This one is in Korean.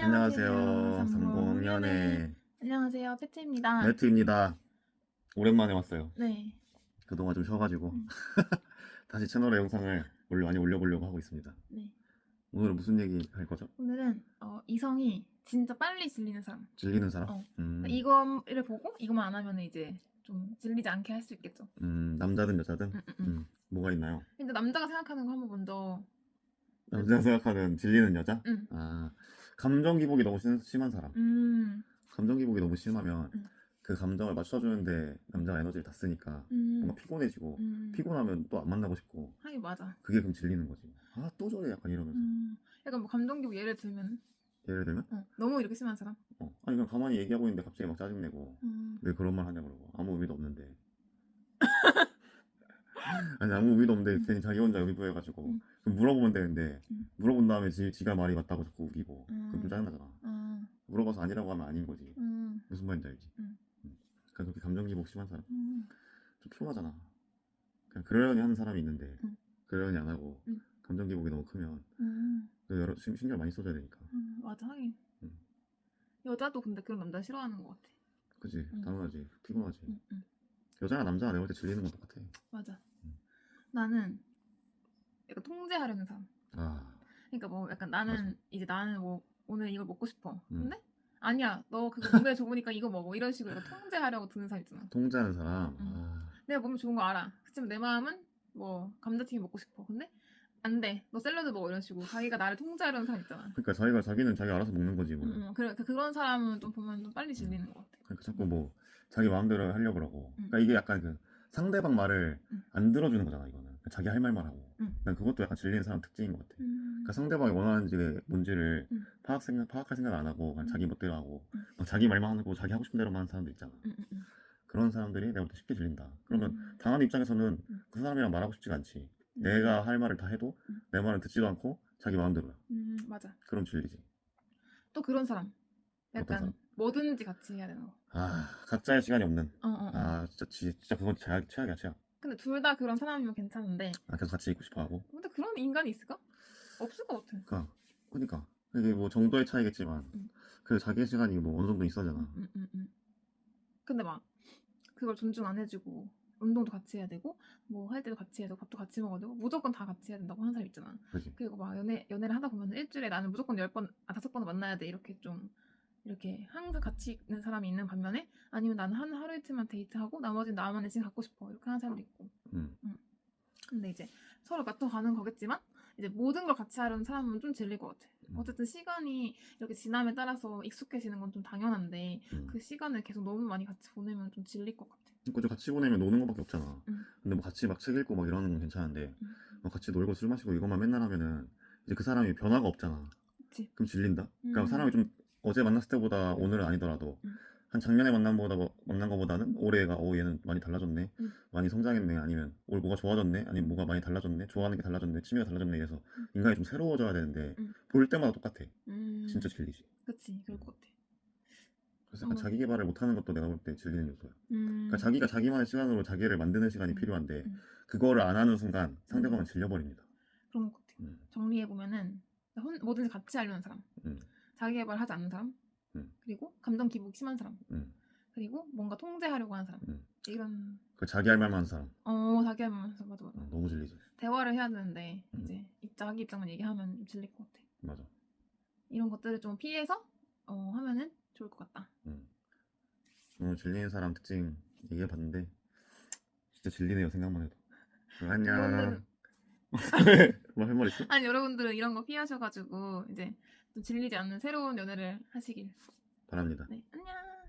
안녕하세요. 성공연애 안녕하세요. 패트입니다. 매트입니다. 오랜만에 왔어요. 네. 그동안 좀 쉬어가지고 음. 다시 채널에 영상을 원래 많이 올려보려고 하고 있습니다. 네. 오늘은 무슨 얘기 할 거죠? 오늘은 어, 이성이 진짜 빨리 질리는 사람. 질리는 사람? 어. 음, 이거를 보고 이것만 안 하면 이제 좀 질리지 않게 할 수 있겠죠. 음, 남자든 여자든 음, 음, 음. 음, 뭐가 있나요? 근데 남자가 생각하는 거 한번 먼저. 남자가 생각하는 질리는 여자? 음. 아 감정 기복이 너무 심, 심한 사람. 음. 감정 기복이 너무 심하면 음. 그 감정을 맞춰주는데 남자가 에너지를 다 쓰니까 음. 뭔가 피곤해지고 음. 피곤하면 또 안 만나고 싶고 하긴 맞아. 그게 그럼 질리는 거지. 아 또 저래 약간 이러면서. 음. 약간 뭐 감정 기복 예를 들면 예를 들면 어, 너무 이렇게 심한 사람. 어, 아니 그냥 가만히 얘기하고 있는데 갑자기 막 짜증내고 음. 왜 그런 말 하냐 그러고 아무 의미도 없는데 아니 아무 의미도 없는데 괜히 자기 혼자 의부해가지고 음. 물어보면 되는데 음. 물어본 다음에 지, 지가 말이 맞다고 자꾸 우기고 그럼 음. 좀 짜증나잖아 음. 물어봐서 아니라고 하면 아닌 거지 음. 무슨 말인지 알지 음. 음. 그러니까 그렇게 감정 기복 심한 사람 음. 좀 피곤하잖아 그냥 그러려니 하는 사람이 있는데 음. 그러려니 안 하고 음. 감정 기복이 너무 크면 음. 그 여러 신- 신경 많이 써줘야 되니까 음. 맞아 하긴. 음. 여자도 근데 그런 남자 싫어하는 것 같아. 그지 음. 당연하지 피곤하지 응, 응. 여자가 남자가 내가 볼때 질리는 건 똑같아 맞아. 음. 나는 약간 통제하려는 사람. 아 그러니까 뭐 약간 나는 맞아. 이제 나는 뭐 오늘 이걸 먹고 싶어. 음. 근데 아니야, 너 그거 몸에 좋으니까 이거 먹어. 이런 식으로 약간 통제하려고 드는 사람 있잖아. 통제하는 사람 음. 아, 내가 몸에 좋은 거 알아. 그치만 내 마음은 뭐 감자튀김 먹고 싶어. 근데 안 돼. 너 샐러드 먹어 이런 식으로 자기가 나를 통제하려는 사람 있잖아. 그러니까 자기가 자기는 자기 알아서 먹는 거지 뭐. 응, 응. 그래 그- 그런 사람은 좀 보면 좀 빨리 질리는 것 같아. 그러니까 자꾸 뭐 자기 마음대로 하려고 그러고. 음. 그러니까 이게 약간 그 상대방 말을 음. 안 들어주는 거잖아 이거는. 그러니까 자기 할 말만 하고. 음. 난 그것도 약간 질리는 사람 특징인 것 같아. 음. 그러니까 상대방이 원하는지 뭔지를 음. 파악 생각 파악할 생각 안 하고 그냥 음. 자기 멋대로 하고 음. 막 자기 말만 하고 자기 하고 싶은 대로만 하는 사람도 있잖아. 응. 그런 사람들이 내가 볼 때 쉽게 질린다. 그러면 음. 당하는 입장에서는 음. 그 사람이랑 말하고 싶지가 않지. 음. 내가 할 말을 다 해도 음. 내 말은 듣지도 않고 자기 마음대로야. 음 맞아. 그럼 질리지. 또 그런 사람. 약간 사람? 뭐든지 같이 해야 되는 거. 아 각자의 시간이 없는. 어, 어, 어. 아 진짜 지- 진짜 그건 최악, 최악이야 최악. 근데 둘 다 그런 사람이면 괜찮은데 아 계속 같이 있고 싶어하고. 근데 그런 인간이 있을까? 없을 것 같아. 그러니까 그러니까 이게 뭐 정도의 차이겠지만 음. 그 자기 시간이 뭐 어느 정도 있어야잖아. 응, 응, 응. 근데 막 그걸 존중 안 해주고 운동도 같이 해야 되고 뭐 할 때도 같이 해야 되고 밥도 같이 먹어야 되고 무조건 다 같이 해야 된다고 하는 사람 있잖아. 그지. 그리고 막 연애 연애를 하다 보면 일주일에 나는 무조건 열 번, 아 다섯 번은 만나야 돼 이렇게 좀 이렇게 항상 같이 있는 사람이 있는 반면에 아니면 나는 한 하루 이틀만 데이트하고 나머지는 나만의 시간 갖고 싶어 이렇게 하는 사람도 있고. 음. 근데 이제 서로 맞춰가는 거겠지만 이제 모든 걸 같이 하려는 사람은 좀 질릴 것 같아. 음. 어쨌든 시간이 이렇게 지남에 따라서 익숙해지는 건 좀 당연한데 음. 그 시간을 계속 너무 많이 같이 보내면 좀 질릴 것 같아. 그러니까 좀 같이 보내면 노는 것밖에 없잖아. 음. 근데 뭐 같이 막 책 읽고 막 이러는 건 괜찮은데 음. 뭐 같이 놀고 술 마시고 이것만 맨날 하면은 이제 그 사람이 변화가 없잖아. 그치? 그럼 질린다. 그러니까 음. 사람이 좀 어제 만났을 때보다 오늘은 아니더라도 음. 한 작년에 만난 보다 만난 거보다는 올해가 어 얘는 많이 달라졌네. 음. 많이 성장했네. 아니면 올 뭐가 좋아졌네. 아니면 뭐가 많이 달라졌네. 좋아하는 게 달라졌네. 취미가 달라졌네. 이래서 음. 인간이 좀 새로워져야 되는데 음. 볼 때마다 똑같아. 음. 진짜 질리지. 그치 그럴 것 같아. 그래서 어. 자기 개발을 못하는 것도 내가 볼 때 질리는 요소야. 음. 그러니까 자기가 자기만의 시간으로 자기를 만드는 시간이 음. 필요한데 음. 그거를 안 하는 순간 상대방은 질려버립니다. 그런 것 같아. 음. 정리해 보면은 혼, 뭐든지 같이 하려는 사람, 음. 자기 개발하지 않는 사람, 음. 그리고 감정 기복 심한 사람, 음. 그리고 뭔가 통제하려고 하는 사람. 음. 이런 그 자기 할 말만 하는 사람 어 자기 하면서 맞아 맞아. 어, 너무 질리지. 대화를 해야 되는데 음. 이제 이- 자기 입장만 얘기하면 좀 질릴 것 같아. 맞아. 이런 것들을 좀 피해서 어, 하면은 좋을 것 같다. 음. 오늘 질리는 사람 특징 얘기해봤는데 진짜 질리네요 생각만 해도. 어, 안녕. 여러분들은- 뭐할 말 있어? 아니 여러분들은 이런 거 피하셔가지고 이제 좀 질리지 않는 새로운 연애를 하시길. 바랍니다. 네 안녕.